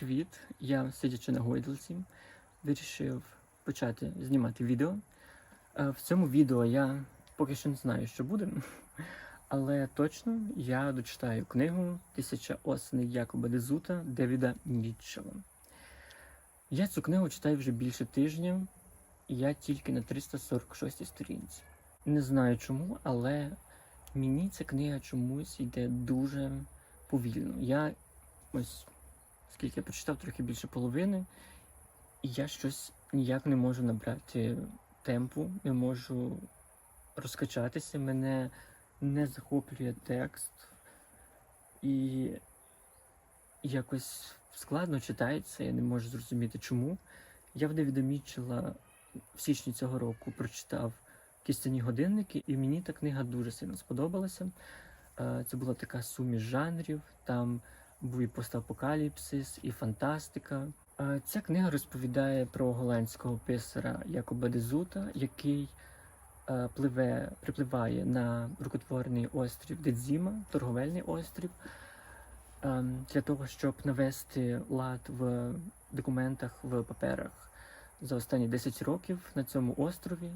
привіт! Я, сидячи на гойдалці, вирішив почати знімати відео. Е, В цьому відео я поки що не знаю, що буде, але точно я дочитаю книгу Тисяча осеней Якоба Дезута Девіда Мітчелла. Я цю книгу читаю вже більше тижня, і я тільки на 346 сторінці. Не знаю чому, але мені ця книга чомусь йде дуже повільно. Я ось скільки я прочитав трохи більше половини, і я щось ніяк не можу набрати темпу, не можу розкачатися, мене не захоплює текст, і якось складно читається, я не можу зрозуміти чому. Я в Девіда Мітчелла в січні цього року прочитав кістяні годинники, і мені та книга дуже сильно сподобалася. Е, Це була така суміш жанрів, там був і постапокаліпсис, і фантастика. Ця книга розповідає про голландського писара Якоба Дезута, який е, пливе, припливає на рукотворний острів Дедзіма, торговельний острів, е, для того, щоб навести лад в документах, в паперах за останні 10 років на цьому острові.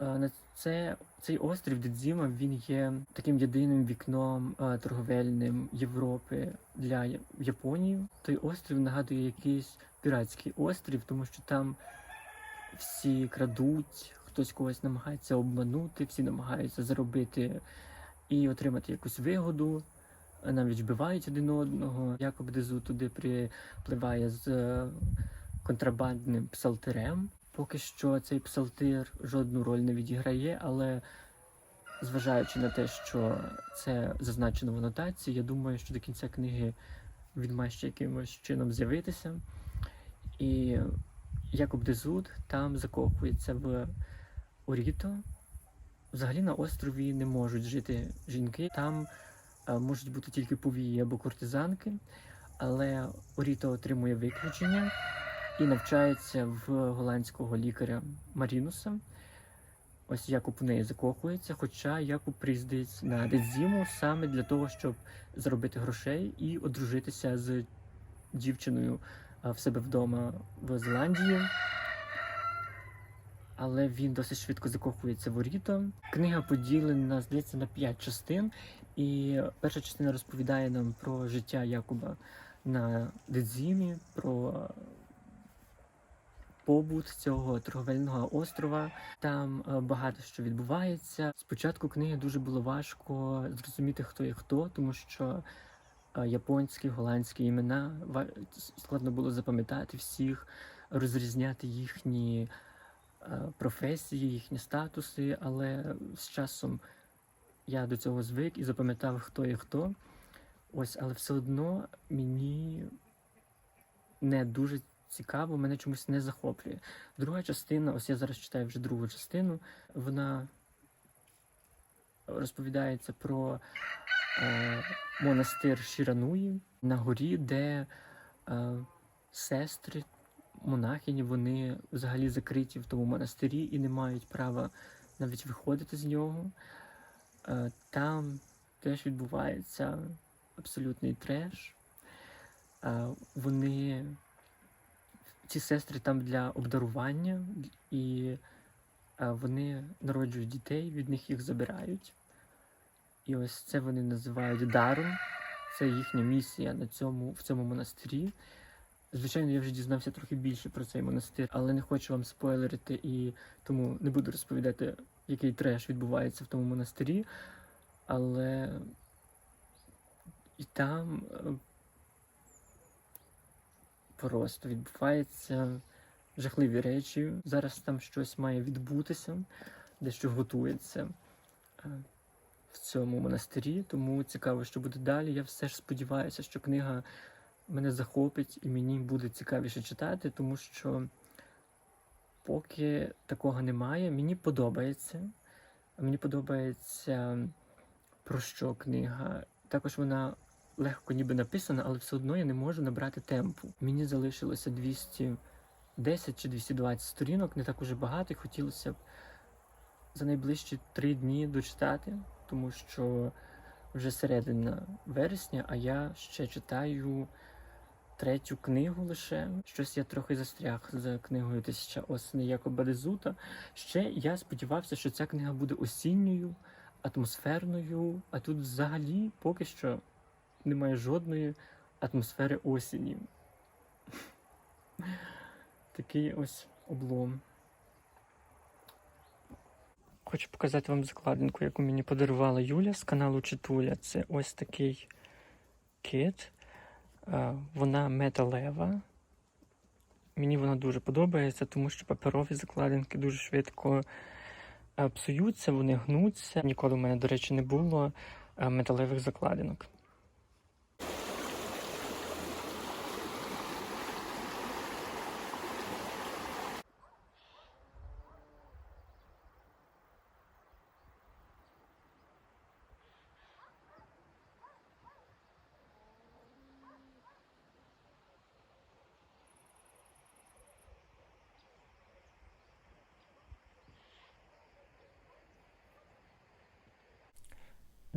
Е, На це цей острів Дедзіма він є таким єдиним вікном е, торговельним Європи для Японії. Той острів нагадує якийсь піратський острів, тому що там всі крадуть, хтось когось намагається обманути, всі намагаються заробити і отримати якусь вигоду. е, Навіть вбивають один одного. Якоб Дезу туди припливає з контрабандним псалтирем. Поки що цей псалтир жодну роль не відіграє, але зважаючи на те, що це зазначено в анотації, я думаю, що до кінця книги він має ще якимось чином з'явитися. І Якоб Дезуд там закохується в Оріто. Взагалі на острові не можуть жити жінки. Там е, можуть бути тільки повії або куртизанки, але Оріто отримує виключення і навчається в голландського лікаря Марінуса. Ось Якуб у неї закохується, хоча Якуб приїздить на Дедзіму саме для того, щоб заробити грошей і одружитися з дівчиною в себе вдома в Зеландії. Але він досить швидко закохується в Оріто. Книга поділена, здається, на п'ять частин. І перша частина розповідає нам про життя Якуба на Дедзімі, про побут цього торговельного острова. Там е, багато що відбувається. Спочатку книги дуже було важко зрозуміти, хто є хто, тому що е, японські, голландські імена складно було запам'ятати всіх, розрізняти їхні е, професії, їхні статуси, але з часом я до цього звик і запам'ятав, хто є хто. Ось, але все одно мені не дуже цікаво, мене чомусь не захоплює. Друга частина, ось я зараз читаю вже другу частину, вона розповідається про е, монастир Шірануї на горі, де е, сестри, монахині, вони взагалі закриті в тому монастирі і не мають права навіть виходити з нього. Е, там теж відбувається абсолютний треш. Е, вони ці сестри там для обдарування, і е, вони народжують дітей, від них їх забирають. І ось це вони називають даром. Це їхня місія на цьому, в цьому монастирі. Звичайно, я вже дізнався трохи більше про цей монастир, але не хочу вам спойлерити і тому не буду розповідати, який треш відбувається в тому монастирі. Але і там е, просто відбуваються жахливі речі. Зараз там щось має відбутися, дещо готується е, в цьому монастирі. Тому цікаво, що буде далі. Я все ж сподіваюся, що книга мене захопить і мені буде цікавіше читати, тому що поки такого немає, мені подобається. Мені подобається про що книга. Також вона легко ніби написана, але все одно я не можу набрати темпу. Мені залишилося 210 чи 220 сторінок, не так уже багато, і хотілося б за найближчі три дні дочитати, тому що вже середина вересня, а я ще читаю третю книгу лише. Щось я трохи застряг з книгою Тисяча осени Якоба Дезута. Ще я сподівався, що ця книга буде осінньою, атмосферною, а тут взагалі поки що немає жодної атмосфери осені. Такий ось облом. Хочу показати вам закладинку, яку мені подарувала Юля з каналу Читуля. Це ось такий кит. Е, Вона металева. Мені вона дуже подобається, тому що паперові закладинки дуже швидко е, псуються, вони гнуться. Ніколи в мене, до речі, не було е, металевих закладинок.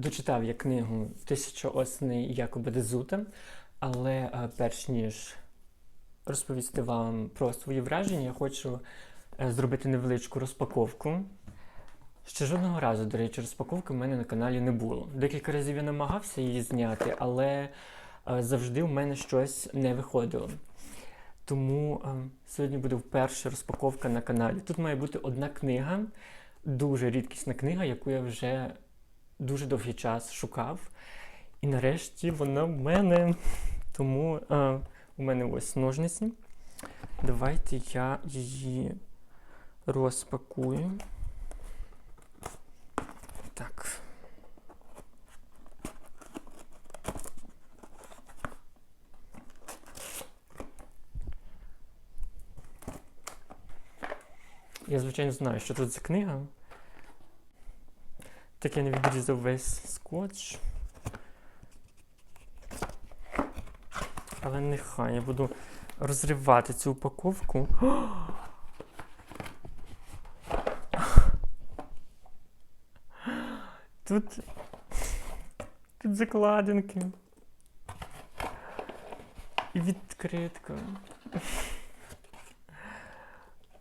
Дочитав я книгу Тисяча осени Якоба Дезута, але е, перш ніж розповісти вам про свої враження, я хочу е, зробити невеличку розпаковку. Ще жодного разу, до речі, розпаковки в мене на каналі не було. Декілька разів я намагався її зняти, але е, завжди в мене щось не виходило. Тому сьогодні буде вперше розпаковка на каналі. Тут має бути одна книга, дуже рідкісна книга, яку я вже дуже довгий час шукав. І нарешті вона в мене. Тому е, у мене ось ножниці. Давайте я її розпакую. Так. Я, звичайно, знаю, що тут за книга. Так я не відрізав весь скотч. Але нехай я буду розривати цю упаковку. Тут. Тут закладинки. І відкритка.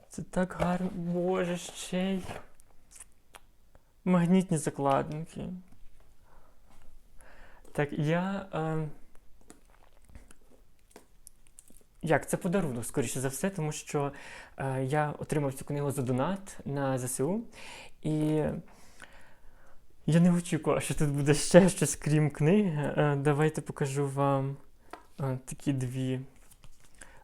Це так гарно. Боже, ще й. Магнітні закладинки. Так, я. Е... Як? Це подарунок, скоріше за все, тому що е, я отримав цю книгу за донат на ЗСУ. І я не очікував, що тут буде ще щось, крім книги. Е, давайте покажу вам е, такі дві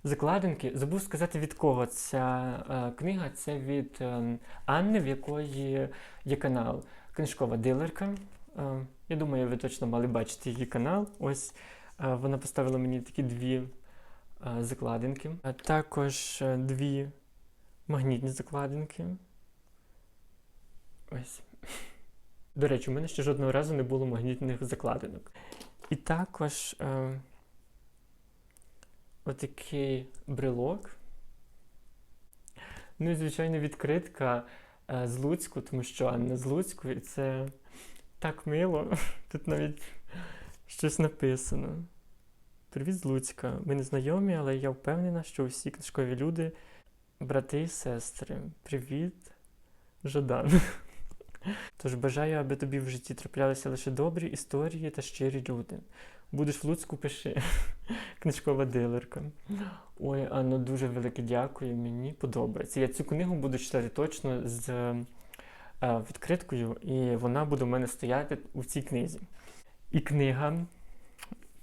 закладинки. Забув сказати, від кого ця е, книга. Це від е, Анни, в якої є канал Книжкова дилерка. Е, я думаю, ви точно мали бачити її канал. Ось е, вона поставила мені такі дві е, закладинки, а також е, дві магнітні закладинки. Ось. До речі, у мене ще жодного разу не було магнітних закладинок. І також. Е, Отакий брелок. Ну і, звичайно, відкритка е, з Луцьку, тому що Анна з Луцьку, і це так мило. Тут навіть щось написано. Привіт з Луцька. Ми не знайомі, але я впевнена, що усі книжкові люди, брати і сестри. Привіт, Жадан. Тож бажаю, аби тобі в житті траплялися лише добрі історії та щирі люди. Будеш в Луцьку, пиши. Книжкова дилерка. Ой, Анно, дуже велике дякую. Мені подобається. Я цю книгу буду читати точно з е, відкриткою, і вона буде в мене стояти у цій книзі. І книга,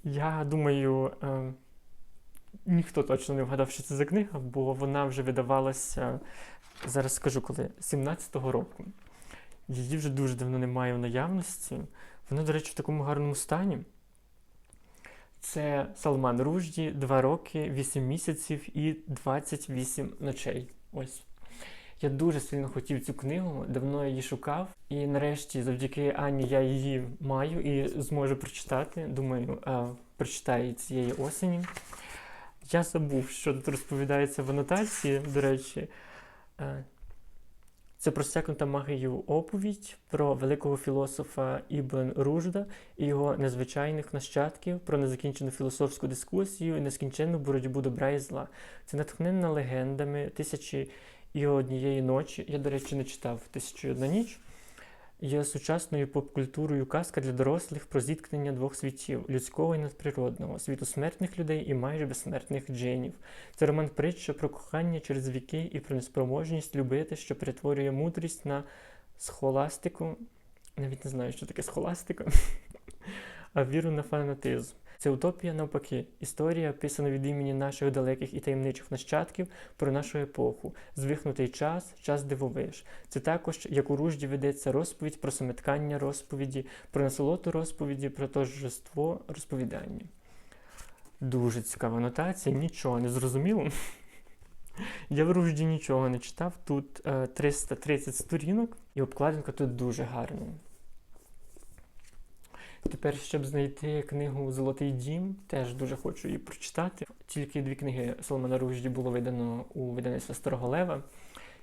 я думаю, е, ніхто точно не вгадав, що це за книга, бо вона вже видавалася, зараз скажу коли, 17-го року. Її вже дуже давно немає в наявності. Вона, до речі, в такому гарному стані. Це Салман Ружді, 2 роки, 8 місяців і 28 ночей. Ось. Я дуже сильно хотів цю книгу, давно її шукав. І нарешті, завдяки Ані, я її маю і зможу прочитати. Думаю, а, прочитаю цієї осені. Я забув, що тут розповідається в анотації, до речі. Це просякнута магією оповідь про великого філософа Ібн Ружда і його незвичайних нащадків, про незакінчену філософську дискусію і нескінченну боротьбу добра і зла. Це натхненна легендами тисячі і однієї ночі. Я, до речі, не читав тисячу і одна ніч. Є сучасною поп-культурою казка для дорослих про зіткнення двох світів людського і надприродного, світу смертних людей і майже безсмертних джинів. Це роман притча про кохання через віки і про неспроможність любити, що перетворює мудрість на схоластику. Навіть не знаю, що таке схоластика, а віру на фанатизм. Це утопія навпаки, історія, описана від імені наших далеких і таємничих нащадків про нашу епоху, звихнутий час, час дивовиж. Це також, як у ружді ведеться розповідь про самоткання розповіді, про насолоту розповіді, про торжество розповідання. Дуже цікава нотація, нічого не зрозуміло. Я в ружді нічого не читав. Тут е, 330 сторінок, і обкладинка тут дуже гарна. Тепер, щоб знайти книгу Золотий дім, теж дуже хочу її прочитати. Тільки дві книги Соломона Ружді було видано у видавництва Старого Лева.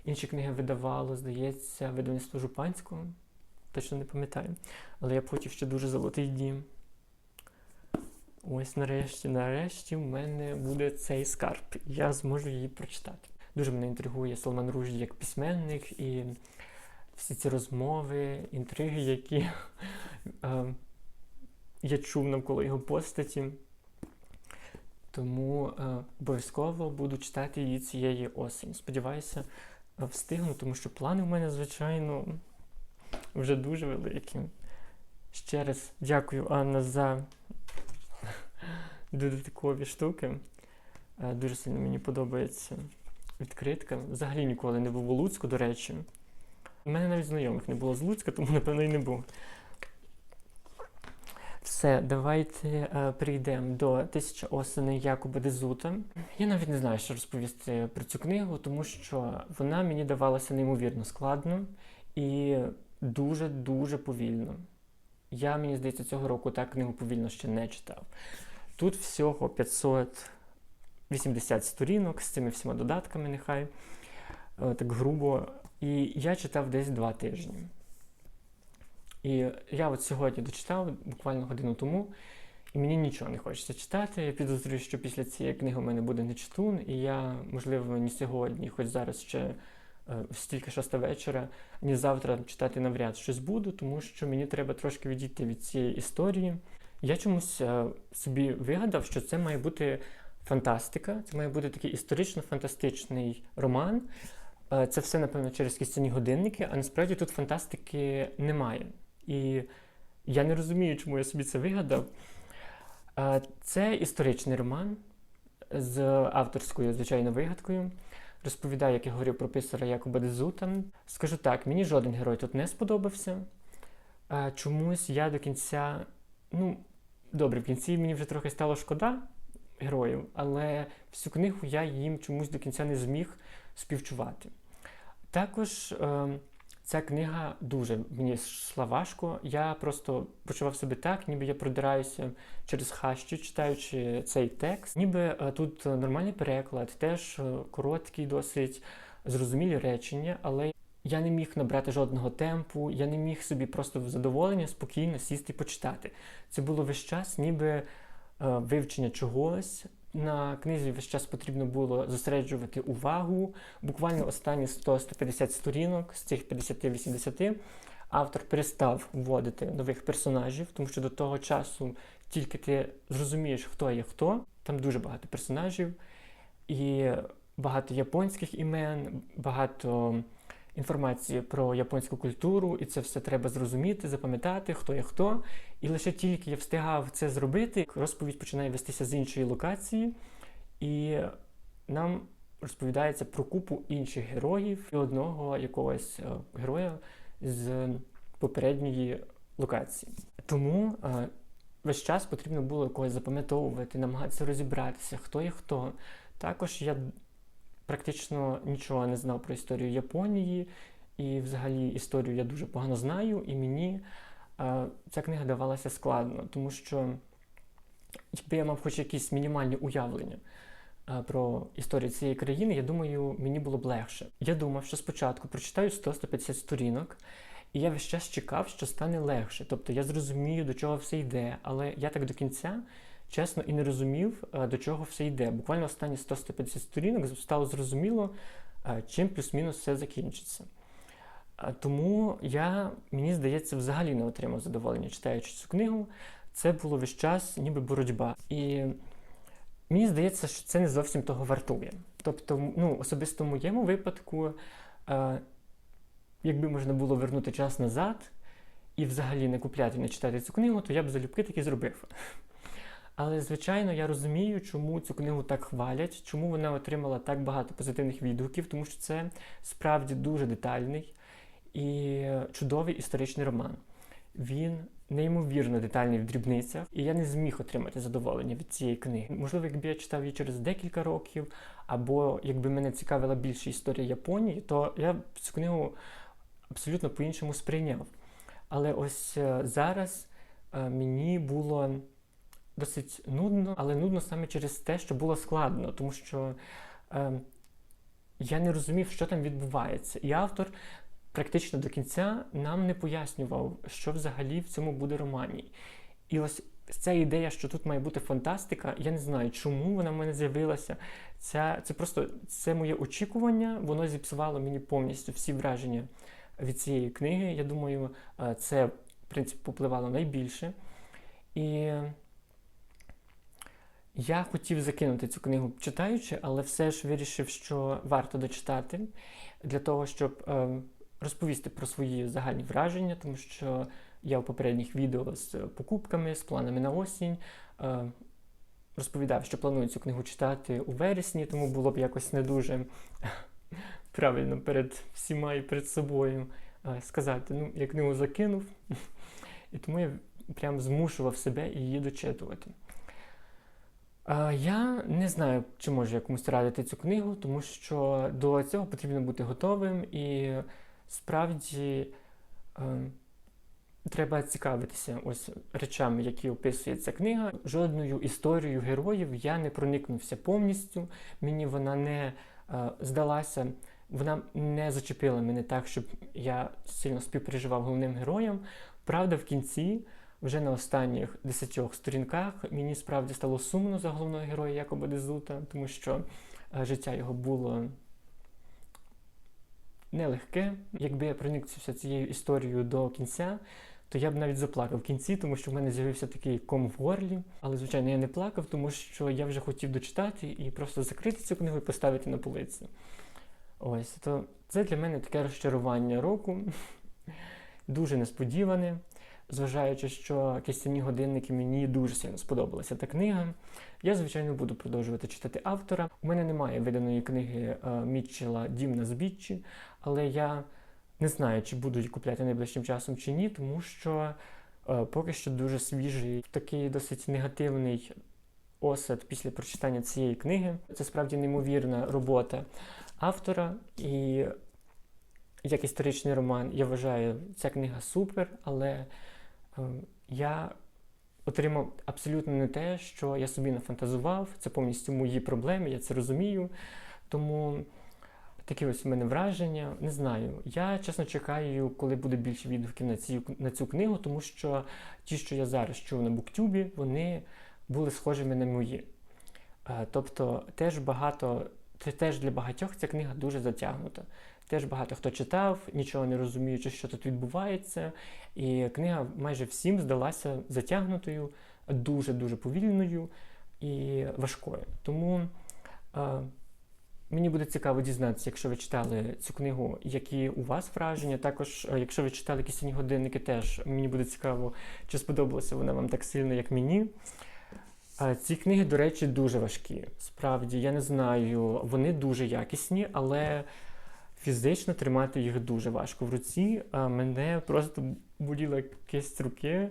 Інші книги видавало, здається, видавництво Жупанського. Точно не пам'ятаю. Але я потім ще дуже золотий дім. Ось нарешті, нарешті в мене буде цей скарб. Я зможу її прочитати. Дуже мене інтригує Соломон Ружді як письменник і всі ці розмови, інтриги, які е, я чув навколо його постаті. Тому е, обов'язково буду читати її цієї осені. Сподіваюся, е, встигну, тому що плани в мене, звичайно, вже дуже великі. Ще раз дякую, Анна, за додаткові штуки. Е, дуже сильно мені подобається відкритка. Взагалі ніколи не був у Луцьку, до речі. У мене навіть знайомих не було з Луцька, тому, напевно, і не був. Все, давайте е, перейдемо до тисяча осени Якоба Дезута. Я навіть не знаю, що розповісти про цю книгу, тому що вона мені давалася неймовірно складно і дуже-дуже повільно. Я, мені здається, цього року так книгу повільно ще не читав. Тут всього 580 сторінок з цими всіма додатками, нехай е, так грубо. І я читав десь два тижні. І я от сьогодні дочитав буквально годину тому, і мені нічого не хочеться читати. Я підозрюю, що після цієї книги у мене буде не читун, і я, можливо, ні сьогодні, хоч зараз ще е, стільки шоста вечора, ні завтра читати навряд щось буду, тому що мені треба трошки відійти від цієї історії. Я чомусь е, собі вигадав, що це має бути фантастика, це має бути такий історично-фантастичний роман. Е, Це все, напевно, через кістяні годинники, а насправді тут фантастики немає. І я не розумію, чому я собі це вигадав. Це історичний роман з авторською, звичайно, вигадкою. Розповідаю, як я говорив про писара Якоба Дезута. Скажу так, мені жоден герой тут не сподобався. Чомусь я до кінця, ну, добре, в кінці мені вже трохи стало шкода героїв, але всю книгу я їм чомусь до кінця не зміг співчувати. Також е, ця книга дуже мені йшла важко. Я просто почував себе так, ніби я продираюся через хащу, читаючи цей текст. Ніби е, тут нормальний переклад, теж е, короткий, досить зрозумілі речення, але я не міг набрати жодного темпу, я не міг собі просто в задоволення спокійно сісти і почитати. Це було весь час, ніби е, вивчення чогось. На книзі весь час потрібно було зосереджувати увагу. Буквально останні 100-150 сторінок з цих 50-80 автор перестав вводити нових персонажів, тому що до того часу тільки ти зрозумієш, хто є хто. Там дуже багато персонажів і багато японських імен, багато інформації про японську культуру, і це все треба зрозуміти, запам'ятати, хто є хто. І лише тільки я встигав це зробити, розповідь починає вестися з іншої локації, і нам розповідається про купу інших героїв і одного якогось е, героя з попередньої локації. Тому е, весь час потрібно було когось запам'ятовувати, намагатися розібратися, хто є хто. Також я практично нічого не знав про історію Японії, і взагалі історію я дуже погано знаю, і мені е, ця книга давалася складно, тому що якби я мав хоч якісь мінімальні уявлення е, про історію цієї країни, я думаю, мені було б легше. Я думав, що спочатку прочитаю 100-150 сторінок, і я весь час чекав, що стане легше. Тобто я зрозумію, до чого все йде, але я так до кінця. Чесно і не розумів, е, до чого все йде. Буквально останні 100-150 сторінок стало зрозуміло, е, чим плюс-мінус все закінчиться. Е, Тому я, мені здається, взагалі не отримав задоволення, читаючи цю книгу. Це було весь час ніби боротьба. І мені здається, що це не зовсім того вартує. Тобто, ну, особисто в моєму випадку, якби можна було вернути час назад і взагалі не купляти, не читати цю книгу, то я б залюбки таки зробив. Але, звичайно, я розумію, чому цю книгу так хвалять, чому вона отримала так багато позитивних відгуків, тому що це справді дуже детальний і чудовий історичний роман. Він неймовірно детальний в дрібницях, і я не зміг отримати задоволення від цієї книги. Можливо, якби я читав її через декілька років, або якби мене цікавила більше історія Японії, то я б цю книгу абсолютно по-іншому сприйняв. Але ось е, зараз е, мені було досить нудно, але нудно саме через те, що було складно, тому що е, я не розумів, що там відбувається. І автор практично до кінця нам не пояснював, що взагалі в цьому буде романі. І ось ця ідея, що тут має бути фантастика, я не знаю, чому вона в мене з'явилася. Це, це просто це моє очікування, воно зіпсувало мені повністю всі враження від цієї книги. Я думаю, е, це, в принципі, попливало найбільше. І я хотів закинути цю книгу читаючи, але все ж вирішив, що варто дочитати для того, щоб е, розповісти про свої загальні враження, тому що я в попередніх відео з покупками, з планами на осінь е, розповідав, що планую цю книгу читати у вересні, тому було б якось не дуже правильно перед всіма і перед собою е, сказати, ну, я книгу закинув, і тому я прям змушував себе її дочитувати. Я не знаю, чи можу я комусь радити цю книгу, тому що до цього потрібно бути готовим і справді е, треба цікавитися ось речами, які описує ця книга. Жодною історією героїв я не проникнувся повністю. Мені вона не е, здалася, вона не зачепила мене так, щоб я сильно співпереживав головним героям. Правда, в кінці. Вже на останніх десятьох сторінках мені справді стало сумно за головного героя Якоба Дезута, тому що е, життя його було нелегке. Якби я проникнувся цією історією до кінця, то я б навіть заплакав в кінці, тому що в мене з'явився такий ком в горлі. Але, звичайно, я не плакав, тому що я вже хотів дочитати і просто закрити цю книгу і поставити на полицю. Ось, то це для мене таке розчарування року, дуже несподіване зважаючи, що кистяні годинники мені дуже сильно сподобалася та книга. Я, звичайно, буду продовжувати читати автора. У мене немає виданої книги е, Мітчела Дім на збіччі, але я не знаю, чи буду її купляти найближчим часом чи ні, тому що е, поки що дуже свіжий, такий досить негативний осад після прочитання цієї книги. Це справді неймовірна робота автора. І як історичний роман, я вважаю, ця книга супер, але я отримав абсолютно не те, що я собі нафантазував. Це повністю мої проблеми, я це розумію. Тому такі ось у мене враження. Не знаю. Я чесно чекаю, коли буде більше відгуків на цю, на цю книгу, тому що ті, що я зараз чув на буктюбі, вони були схожими на мої. Е, тобто, теж багато. Теж для багатьох ця книга дуже затягнута. Теж багато хто читав, нічого не розуміючи, що тут відбувається. І книга майже всім здалася затягнутою, дуже-дуже повільною і важкою. Тому е, мені буде цікаво дізнатися, якщо ви читали цю книгу, які у вас враження. Також, е, якщо ви читали кисені годинники, теж мені буде цікаво, чи сподобалася вона вам так сильно, як мені. Ці книги, до речі, дуже важкі. Справді, я не знаю, вони дуже якісні, але фізично тримати їх дуже важко в руці. А мене просто боліла кисть руки,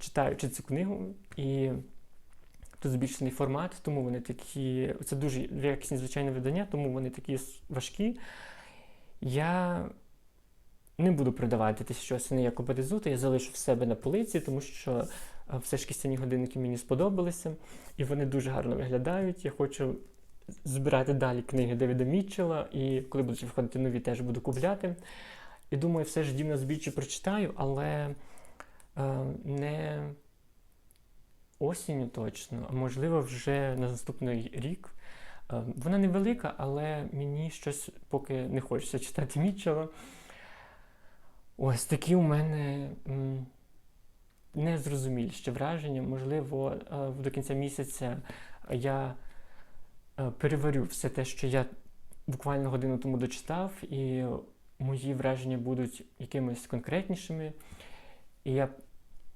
читаючи цю книгу. І тут збільшений формат, тому вони такі. Це дуже якісні звичайне видання, тому вони такі важкі. Я не буду продавати те, що осени Якоба Дезута, я залишу в себе на полиці, тому що Е, Все ж кістяні годинники мені сподобалися, і вони дуже гарно виглядають. Я хочу збирати далі книги Девіда Мітчелла, і коли будуть виходити нові, теж буду купляти. І думаю, все ж дім на збіччі прочитаю, але е, не осінню точно, а можливо, вже на наступний рік. Е, Вона невелика, але мені щось поки не хочеться читати Мітчелла. Ось такі у мене м, незрозумілі ще враження. Можливо, е, до кінця місяця я переварю все те, що я буквально годину тому дочитав, і мої враження будуть якимись конкретнішими. І я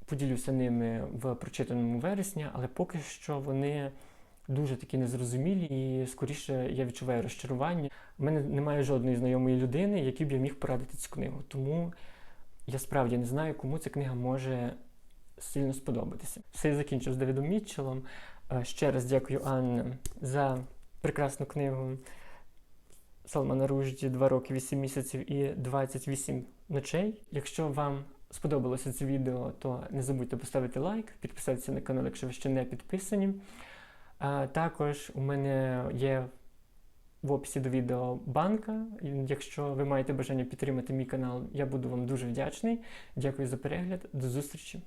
поділюся ними в прочитаному вересня, але поки що вони дуже такі незрозумілі, і скоріше я відчуваю розчарування. У мене немає жодної знайомої людини, якій б я міг порадити цю книгу. Тому я справді не знаю, кому ця книга може сильно сподобатися. Все закінчив з Давідом Мітчеллом. Ще раз дякую Анне за прекрасну книгу Салмана Ружді 2 роки, 8 місяців і 28 ночей. Якщо вам сподобалося це відео, то не забудьте поставити лайк, підписатися на канал, якщо ви ще не підписані. Також у мене є в описі до відео банка. Якщо ви маєте бажання підтримати мій канал, я буду вам дуже вдячний. Дякую за перегляд. До зустрічі!